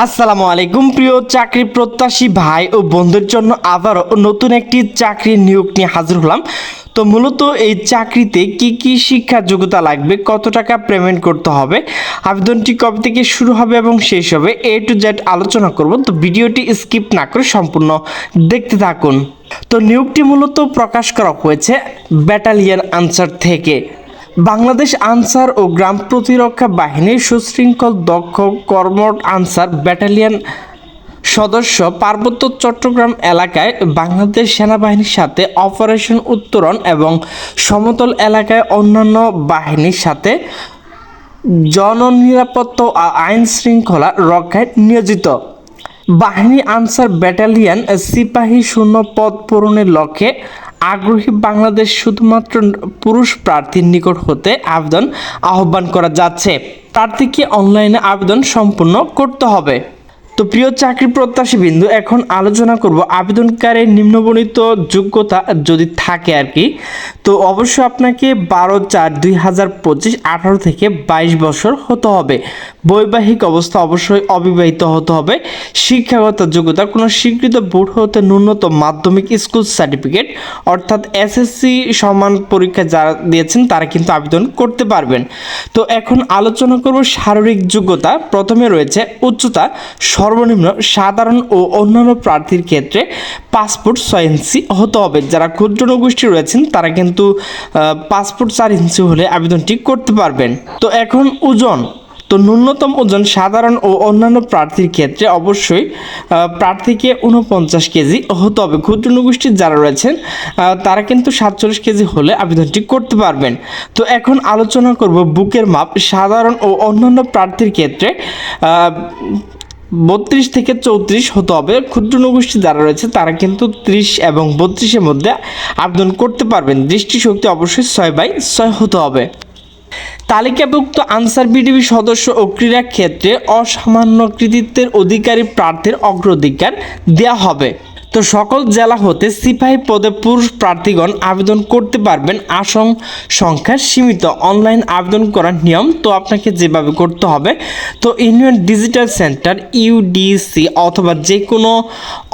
আসসালামু আলাইকুম, প্রিয় চাকরি প্রত্যাশী ভাই ও বন্ধুর জন্য আবারও নতুন একটি চাকরির নিয়োগ নিয়ে হাজির হলাম। তো মূলত এই চাকরিতে কি কি শিক্ষা যোগ্যতা লাগবে, কত টাকা পেমেন্ট করতে হবে, আবেদনটি কবে থেকে শুরু হবে এবং শেষ হবে, এ টু জেড আলোচনা করব। তো ভিডিওটি স্কিপ না করে সম্পূর্ণ দেখতে থাকুন। তো নিয়োগটি মূলত প্রকাশ করা হয়েছে ব্যাটালিয়ান আনসার থেকে। বাংলাদেশ আনসার ও গ্রাম প্রতিরক্ষা বাহিনীর সুশৃঙ্খল দক্ষ কর্মঠ আনসার ব্যাটালিয়ন সদস্য পার্বত্য চট্টগ্রাম এলাকায় বাংলাদেশ সেনাবাহিনীর সাথে অপারেশন উত্তরণ এবং সমতল এলাকায় অন্যান্য বাহিনীর সাথে জননিরাপত্তা ও আইন শৃঙ্খলা রক্ষায় নিয়োজিত। বাহিনী আনসার ব্যাটালিয়ন সিপাহী শূন্য পদ পূরণের লক্ষ্যে আগ্রহী বাংলাদেশ শুধুমাত্র পুরুষ প্রার্থীর নিকট হতে আবেদন আহ্বান করা যাচ্ছে। প্রার্থীকে অনলাইনে আবেদন সম্পূর্ণ করতে হবে। তো প্রিয় চাকরি প্রত্যাশী বিন্দু, এখন আলোচনা করব আবেদনকারীর নিম্নবর্ণিত যোগ্যতা যদি থাকে আর কি, তো অবশ্যই আপনাকে বারো চার দুই হাজার পঁচিশ আঠারো থেকে বাইশ বছর হতে হবে। বৈবাহিক অবস্থা অবশ্যই অবিবাহিত হতে হবে। শিক্ষাগত যোগ্যতা, কোনো স্বীকৃত বোর্ড হতে ন্যূনতম মাধ্যমিক স্কুল সার্টিফিকেট, অর্থাৎ এসএসসি সমান পরীক্ষা যারা দিয়েছেন তারা কিন্তু আবেদন করতে পারবেন। তো এখন আলোচনা করব শারীরিক যোগ্যতা, প্রথমে রয়েছে উচ্চতা সর্বনিম্ন সাধারণ ও অন্যান্য প্রার্থীর ক্ষেত্রে পাসপোর্ট ছয় ইঞ্চি হতে হবে। যারা ক্ষুদ্র নগোষ্ঠী রয়েছেন, তারা কিন্তু পাসপোর্ট চার ইঞ্চি হলে আবেদনটি করতে পারবেন। তো এখন ওজন। তো ন্যূনতম ওজন সাধারণ ও অন্যান্য প্রার্থীর ক্ষেত্রে অবশ্যই প্রার্থীকে উনপঞ্চাশ কেজি হতে হবে। ক্ষুদ্র নগোষ্ঠীর যারা রয়েছেন তারা কিন্তু সাতচল্লিশ কেজি হলে আবেদনটি করতে পারবেন। তো এখন আলোচনা করব বুকের মাপ। সাধারণ ও অন্যান্য প্রার্থীর ক্ষেত্রে বত্রিশ থেকে চৌত্রিশ হতে হবে। ক্ষুদ্র নগোষ্ঠী যারা রয়েছে, তারা কিন্তু ত্রিশ এবং বত্রিশের মধ্যে আবেদন করতে পারবেন। দৃষ্টিশক্তি অবশ্যই ছয় বাই ছয় হতে হবে। তালিকাভুক্ত আনসার বিডিবি সদস্য ও ক্রীড়া ক্ষেত্রে অসামান্য কৃতিত্বের অধিকারী প্রার্থীর অগ্রাধিকার দেওয়া হবে। তো সকল জেলা হতে সিপাহী পদে পুরুষ প্রার্থীগণ আবেদন করতে পারবেন। আসন সংখ্যা সীমিত। অনলাইন আবেদন করার নিয়ম তো আপনাকে যেভাবে করতে হবে, তো ইউনিয়ন ডিজিটাল সেন্টার, ইউডিসি অথবা যে কোনো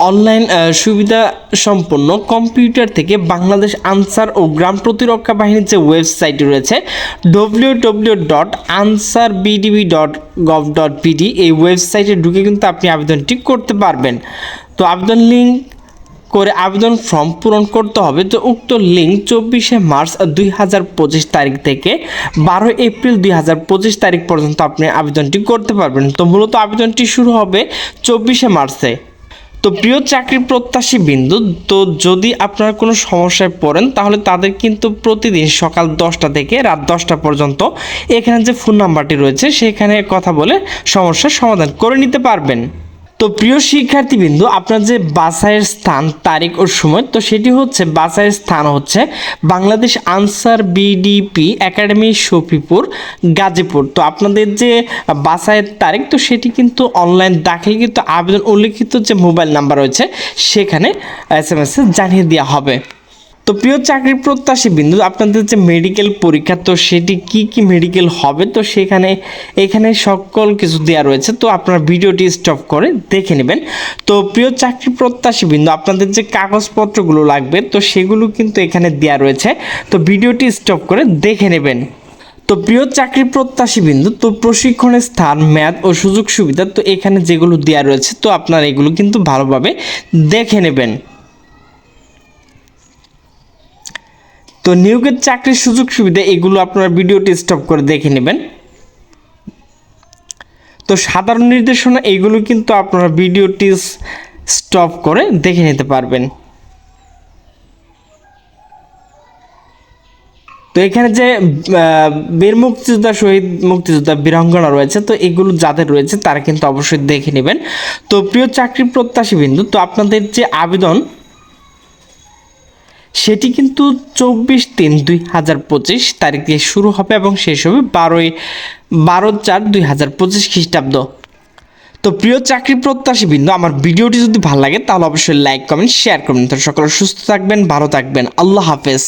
অনলাইন সুবিধা সম্পন্ন কম্পিউটার থেকে বাংলাদেশ আনসার ও গ্রাম প্রতিরক্ষা বাহিনীর যে ওয়েবসাইট রয়েছে W W dot Ansar VDP dot gov dot BD এই ওয়েবসাইটে ঢুকে কিন্তু আপনি আবেদনটি করতে পারবেন। তো আবেদন লিঙ্ক করে আবেদন ফর্ম পূরণ করতে হবে। তো উক্ত লিঙ্ক চব্বিশে মার্চ দুই হাজার পঁচিশ তারিখ থেকে বারো এপ্রিল দুই হাজার পঁচিশ তারিখ পর্যন্ত আপনি আবেদনটি করতে পারবেন। তো মূলত আবেদনটি শুরু হবে চব্বিশে মার্চে। তো প্রিয় চাকরি প্রত্যাশী বিন্দু, তো যদি আপনারা কোনো সমস্যায় পড়েন, তাহলে তাদের কিন্তু প্রতিদিন সকাল দশটা থেকে রাত দশটা পর্যন্ত এখানে যে ফোন নাম্বারটি রয়েছে, সেখানে কথা বলে সমস্যার সমাধান করে নিতে পারবেন। তো প্রিয় শিক্ষার্থীবৃন্দ, আপনার যে বাসায়ের স্থান, তারিখ ও সময়, তো সেটি হচ্ছে বাসায়ের স্থান হচ্ছে বাংলাদেশ আনসার বিডিপি একাডেমি শফিপুর গাজীপুর। তো আপনাদের যে বাসায়ের তারিখ, তো সেটি কিন্তু অনলাইন দাখিল কিন্তু আবেদন উল্লেখিত যে মোবাইল নাম্বার রয়েছে, সেখানে এস এম এস জানিয়ে দেওয়া হবে। তো প্রিয় চাকরি প্রত্যাশী বিন্দু, আপনাদের যে মেডিকেল পরীক্ষা, তো সেটি কি কি মেডিকেল হবে? তো সেখানে, এখানে সকল কিছু দেওয়া রয়েছে। তো আপনারা ভিডিওটি স্টপ করে দেখে নেবেন। তো প্রিয় চাকরি প্রত্যাশী বিন্দু, আপনাদের যে কাগজপত্রগুলো লাগবে, তো সেগুলো কিন্তু এখানে দেওয়া রয়েছে। তো ভিডিওটি স্টপ করে দেখে নেবেন। তো প্রিয় চাকরি প্রত্যাশী বিন্দু, তো প্রশিক্ষণের স্থান, মেয়াদ ও সুযোগ সুবিধা, তো এখানে যেগুলো দেওয়া রয়েছে, তো আপনারা এগুলো কিন্তু ভালোভাবে দেখে নেবেন। তো নিয়োগের চাকরির সুযোগ সুবিধা এগুলো আপনারা ভিডিওটি স্টপ করে দেখে নেবেন। তো সাধারণ নির্দেশনা এইগুলো কিন্তু আপনারা ভিডিওটি স্টপ করে দেখে নিতে পারবেন। তো এখানে যে বীর মুক্তিযোদ্ধা শহীদ মুক্তিযোদ্ধা বীরাঙ্গনা রয়েছে, তো এগুলো যাদের রয়েছে তারা কিন্তু অবশ্যই দেখে নেবেন। তো প্রিয় চাকরি প্রত্যাশী বিন্দু তো আপনাদের যে আবেদন সেটি কিন্তু চব্বিশ তিন দুই হাজার পঁচিশ তারিখ দিয়ে শুরু হবে এবং শেষ হবে বারোই, বারো চার দুই হাজার পঁচিশ খ্রিস্টাব্দ। তো প্রিয় চাকরি প্রত্যাশী বিন্দু, আমার ভিডিওটি যদি ভালো লাগে তাহলে অবশ্যই লাইক কমেন্ট শেয়ার করবেন তো সকলে সুস্থ থাকবেন, ভালো থাকবেন। আল্লাহ হাফেজ।